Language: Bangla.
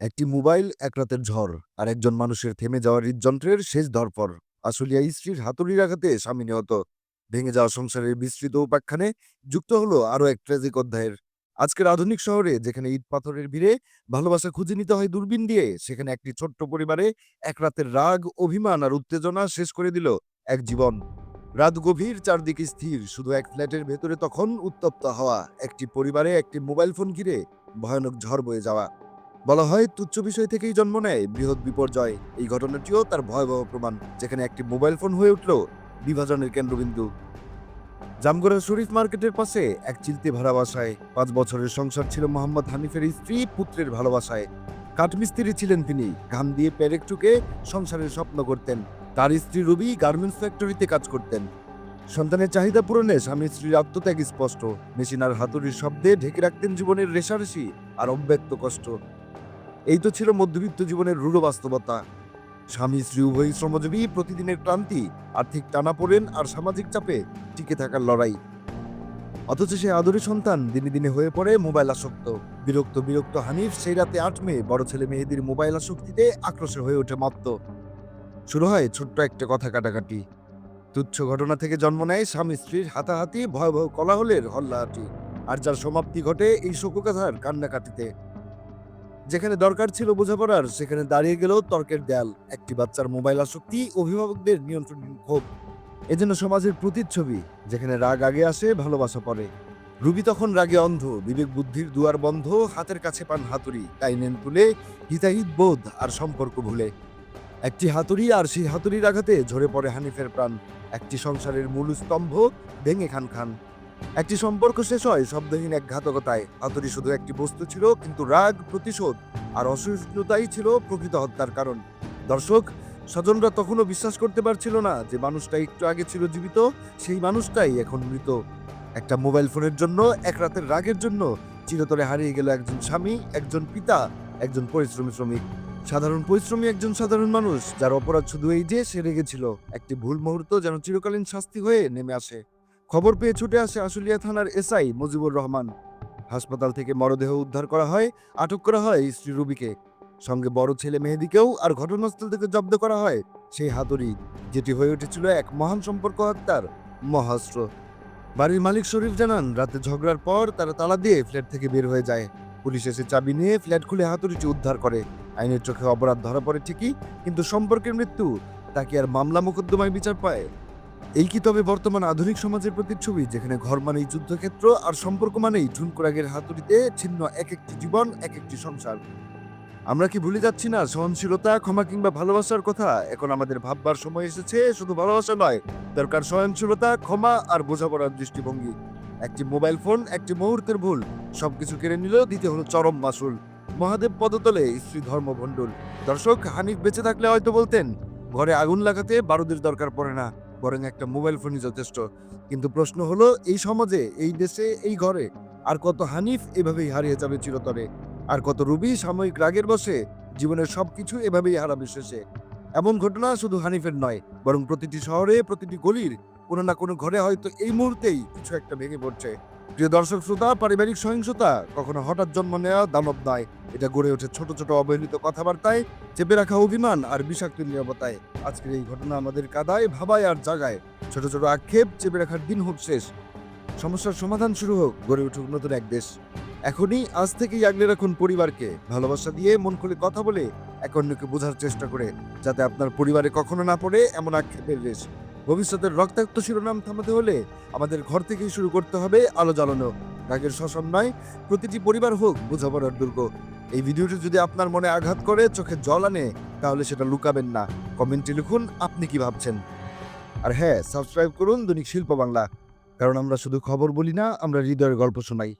একটি মোবাইল, এক রাতের ঝড় আর একজন মানুষের থেমে যাওয়া হৃদযন্ত্রের শেষ ধরপর আসলিয়া স্ত্রীর হাতুড়ির আঘাতে স্বামী নিহত। ভেঙে যাওয়া সংসারের বিস্তৃত উপাখ্যানে যুক্ত হলো আরও এক ট্র্যাজিক অধ্যায়ের। আজকের আধুনিক শহরে যেখানে ইট পাথরের ভিড়ে ভালোবাসা খুঁজে নিতে হয় দূরবীন দিয়ে, সেখানে একটি ছোট্ট পরিবারে এক রাতের রাগ, অভিমান আর উত্তেজনা শেষ করে দিল এক জীবন। রাত গভীর, চারদিকে স্থির, শুধু এক ফ্ল্যাটের ভেতরে তখন উত্তপ্ত হওয়া, একটি পরিবারে একটি মোবাইল ফোন ঘিরে ভয়ানক ঝড় বয়ে যাওয়া। বলা হয়, তুচ্ছ বিষয় থেকেই জন্ম নেয় বৃহৎ বিপর্যয়। এই ঘটনাটিও তার ভয়াবহ প্রমাণ, যেখানে একটি মোবাইল ফোন হয়ে উঠল বিভাজনের কেন্দ্রবিন্দু। জামগড়া শরীফ মার্কেটের পাশে এক চিলতে ভাড়া বাসায়। পাঁচ বছরের সংসার ছিল মোহাম্মদ হানিফের স্ত্রী পুত্রের ভালোবাসায়। কাঠমিস্ত্রি ছিলেন তিনি, ঘাম দিয়ে পেরেক টুকে সংসারের স্বপ্ন করতেন। তার স্ত্রী রবি গার্মেন্টস ফ্যাক্টরিতে কাজ করতেন। সন্তানের চাহিদা পূরণে স্বামী স্ত্রীর আত্মত্যাগ স্পষ্ট। মেশিন আর হাতুড়ির শব্দে ঢেকে রাখতেন জীবনের রেশারেশি আর অব্যক্ত কষ্ট। এই তো ছিল মধ্যবিত্ত জীবনের রূঢ় বাস্তবতা। স্বামী, স্ত্রী, উভয়ই শ্রমজীবী, প্রতিদিনের ক্লান্তি, আর্থিক টানাপোড়েন আর সামাজিক চাপে টিকে থাকার লড়াই। অথচ সে আদরের সন্তান, দিনে দিনে হয়ে পড়ে মোবাইল আসক্ত। বিরক্ত বিরক্ত হানিফ সেই রাতে আট মে, বড় ছেলে মেহেদির মোবাইল আসক্তিতে আক্রোশে হয়ে ওঠে মত্ত। শুরু হয় ছোট্ট একটা কথা কাটাকাটি। তুচ্ছ ঘটনা থেকে জন্ম নেয় স্বামী, স্ত্রীর হাতাহাতি, ভয়াবহ কলাহলের হল্লাহাটি। আর যার সমাপ্তি ঘটে এই শোকগাথার কান্নাকাটিতে। যেখানে দরকার ছিল বোঝাপড়ার, সেখানে দাঁড়িয়ে গেল তর্কের দেয়াল। একটি বাচ্চার মোবাইল আসক্তি, অভিভাবকদের নিয়ন্ত্রণহীন ক্ষোভ। এজন্য সমাজের প্রতিচ্ছবি, যেখানে রাগ আগে আসে, ভালোবাসা পরে। রুবি তখন রাগে অন্ধ, বিবেক বুদ্ধির দুয়ার বন্ধ, হাতের কাছে পান হাতুড়ি, তাই নেন তুলে হিতাহিত বোধ আর সম্পর্ক ভুলে। একটি হাতুড়ি আর সেই হাতুড়ির আঘাতে ঝরে পড়ে হানিফের প্রাণ। একটি সংসারের মূল স্তম্ভ, ভেঙে খান খান। একটি সম্পর্ক শেষ হয় শব্দহীন এক ঘাতকতায়। হাতুড়ি শুধু একটি বস্তু ছিল, কিন্তু রাগ, প্রতিশোধ আর অসহিষ্ণুতাই ছিল প্রকৃত হত্যার কারণ। দর্শক, স্বজনরা তখনও বিশ্বাস করতে পারছিল না যে মানুষটা একটু আগে ছিল জীবিত, সেই মানুষটাই এখন মৃত। একটা মোবাইল ফোনের জন্য, এক রাতের রাগের জন্য চিরতরে হারিয়ে গেল একজন স্বামী, একজন পিতা, একজন পরিশ্রমী শ্রমিক। সাধারণ পরিশ্রমী একজন সাধারণ মানুষ, যার অপরাধ শুধু এই যে সে রেগেছিল। একটি ভুল মুহূর্ত যেন চিরকালীন শাস্তি হয়ে নেমে আসে। খবর পেয়ে ছুটে আসে আশুলিয়া থানার এসআই মুজিবুর রহমান। হাসপাতাল থেকে মরদেহ উদ্ধার করা হয়, আটক করা হয় স্ত্রী রুবিকে। সঙ্গে বড় ছেলে মেহেদিকেও আর ঘটনাস্থল থেকে জব্দ করা হয় সেই হাতুড়ি, যেটি হয়ে উঠেছিল এক মহান সম্পর্ক হত্যার মহাস্ত্র। বাড়ির মালিক শরীফ জানান, রাতে ঝগড়ার পর তারা তালা দিয়ে ফ্ল্যাট থেকে বের হয়ে যায়। পুলিশ এসে চাবি নিয়ে ফ্ল্যাট খুলে হাতুড়িটি উদ্ধার করে। আইনের চোখে অপরাধ ধরা পড়ে ঠিকই, কিন্তু সম্পর্কের মৃত্যু, তাকে আর মামলা মোকদ্দমায় বিচার পায় এই কি তবে বর্তমান আধুনিক সমাজের প্রতিচ্ছবি, যেখানে ঘর মানেই যুদ্ধক্ষেত্র আর সম্পর্ক মানেই ঠুনকুরাগের হাতুড়িতে ছিন্ন এক একটি জীবন এক একটি সংসার? আমরা কি ভুলে যাচ্ছি না সহনশীলতা, ক্ষমা কিংবা ভালোবাসার কথা? এখন আমাদের ভাববার সময় এসেছে, শুধু ভালোবাসা নয়, দরকার সহনশীলতা, ক্ষমা আর বোঝাপড়ার দৃষ্টিভঙ্গি। একটি মোবাইল ফোন, একটি মুহূর্তের ভুল, সবকিছু কেড়ে নিল দিতে হলো চরম মাসুল। মহাদেব পদতলে স্ত্রী ধর্মভণ্ডুল দর্শক, হানিফ বেঁচে থাকলে হয়তো বলতেন, ঘরে আগুন লাগাতে বারুদের দরকার পড়ে না। বরং একটা মোবাইল ফোনই যথেষ্ট। কিন্তু প্রশ্ন হলো, এই সমাজে, এই দেশে, এই ঘরে আর কত হানিফ এভাবেই হারিয়ে যাবে চিরতরে? আর কত রুবি সাময়িক রাগের বসে জীবনের সব কিছু এভাবেই হারাবে শেষে? এমন ঘটনা শুধু হানিফের নয়, বরং প্রতিটি শহরে, প্রতিটি গলির কোনো না কোনো ঘরে হয়তো এই মুহূর্তেই কিছু একটা ভেঙে পড়ছে। প্রিয় দর্শক শ্রোতা, পারিবারিক সহিংসতা কখনো হঠাৎ জন্ম নেওয়া দানব নয়। এটা গড়ে ওঠে ছোট ছোট অবহেলিত কথাবার্তায়, চেপে রাখা অভিমান আর বিষাক্ত নিরাপত্তায় আজকের এই ঘটনা আমাদের কাদায়, ভাবায় আর জাগায়। ছোট ছোট আক্ষেপ চেপে রাখার দিন হোক শেষ। সমস্যার সমাধান শুরু হোক, গড়ে উঠুক নতুন এক দেশ। এখনই, আজ থেকেই আগলে রাখুন পরিবারকে। ভালোবাসা দিয়ে মন খুলে কথা বলে, এক অন্যকে বোঝার চেষ্টা করে, যাতে আপনার পরিবারে কখনো না পড়ে এমন আক্ষেপের রেশ। ভবিষ্যতের রক্তাক্ত শিরোনাম থামাতে হলে আমাদের ঘর থেকেই শুরু করতে হবে আলো জ্বালানো। রাগের শাসন নয়, প্রতিটি পরিবার হোক বোঝাপড়ার দুর্গ এই ভিডিওটি যদি আপনার মনে আঘাত করে, চোখে জল আনে, তাহলে সেটা লুকাবেন না। কমেন্টে লিখুন, আপনি কি ভাবছেন? আর হ্যাঁ সাবস্ক্রাইব করুন দৈনিক শিল্প বাংলা। কারণ আমরা শুধু খবর বলি না, আমরা হৃদয়ের গল্প শোনাই।